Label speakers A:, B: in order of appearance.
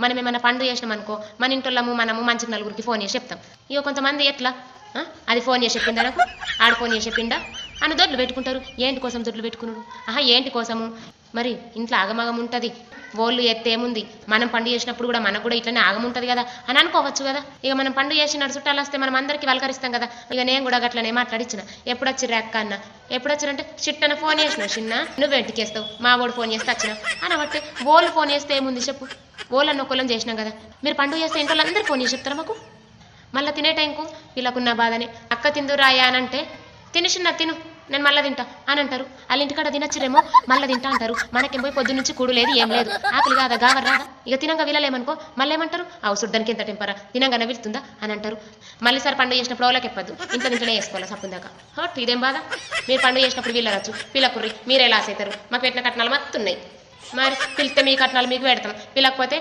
A: మనం ఏమైనా పండుగ చేసినాం అనుకో మన ఇంటోళ్ళము మనము మంచి నలుగురికి ఫోన్ చేసి చెప్తాం. ఇక కొంతమంది ఎట్లా? ఆ? అది ఫోన్ చేసి చెప్పిందా నాకు? ఆడు ఫోన్ చేసి చెప్పిండా? అని దొడ్లు పెట్టుకుంటారు. ఏంటి కోసం దొడ్లు పెట్టుకున్నాడు? ఆహా ఏంటి కోసము? మరి ఇంట్లో ఆగమాగం ఉంటుంది. ఓళ్ళు ఎత్తేముంది మనం పండుగ చేసినప్పుడు కూడా మనకు కూడా ఇట్లనే ఆగం ఉంటుంది కదా? అని అనుకోవచ్చు కదా? ఇక మనం పండుగ చేసి నడుచుట్టాలు వస్తే మనం అందరికీ వలకరిస్తాం కదా? ఇక నేను కూడా అట్లనే మాట్లాడిచ్చిన. ఎప్పుడు వచ్చిర్రు అక్క అన్న? ఎప్పుడు వచ్చిరంటే చిట్టన ఫోన్ చేసిన చిన్న? నువ్వు ఇంటికేస్తావు మా వాడు ఫోన్ చేస్తే వచ్చిన అని బట్టి ఓళ్ళు ఫోన్ చేస్తే ఏముంది చెప్పు? ఓళ్ళని ఒకళ్ళం చేసినాం కదా. మీరు పండుగ చేస్తే ఇంట్లో అందరూ ఫోన్ చేసి చెప్తారా మాకు? మళ్ళీ తినే టైంకు వీళ్ళకున్న బాధని. అక్క తిందురాయా అని అంటే తినేసిన తిను. నేను మళ్ళీ తింటా అని అంటారు. వాళ్ళ ఇంటికాడ తినచ్చిరేమో మళ్ళీ తింటా అంటారు. మనకేం పోయి పొద్దు నుంచి కూడు లేదు ఏం లేదు. ఆకలి కాదా గావర్ రాదా? ఇక తినంగా వీళ్ళలేమనుకో మళ్ళీ ఏమంటారు? అవసరం దానికి ఎంత టెంపరా? తినంగానే వీళ్తుందా అని అంటారు. మళ్ళీ సార్ పండుగ చేసినప్పుడు వాళ్ళకి ఎప్పదు ఇంట్లో ఇంట్లోనే వేసుకోవాలి సప్పుందాకా హోట్ ఇదేం బాధ? మీరు పండుగ చేసినప్పుడు వీళ్ళరచ్చు పిల్లకుర్రి మీరే లాస్ అవుతారు. మాకు పెట్టిన కట్నాలు మత్తున్నాయి. మరి పిలిస్తే మీ కట్నాలు మీకు పెడతాం. పిల్లకపోతే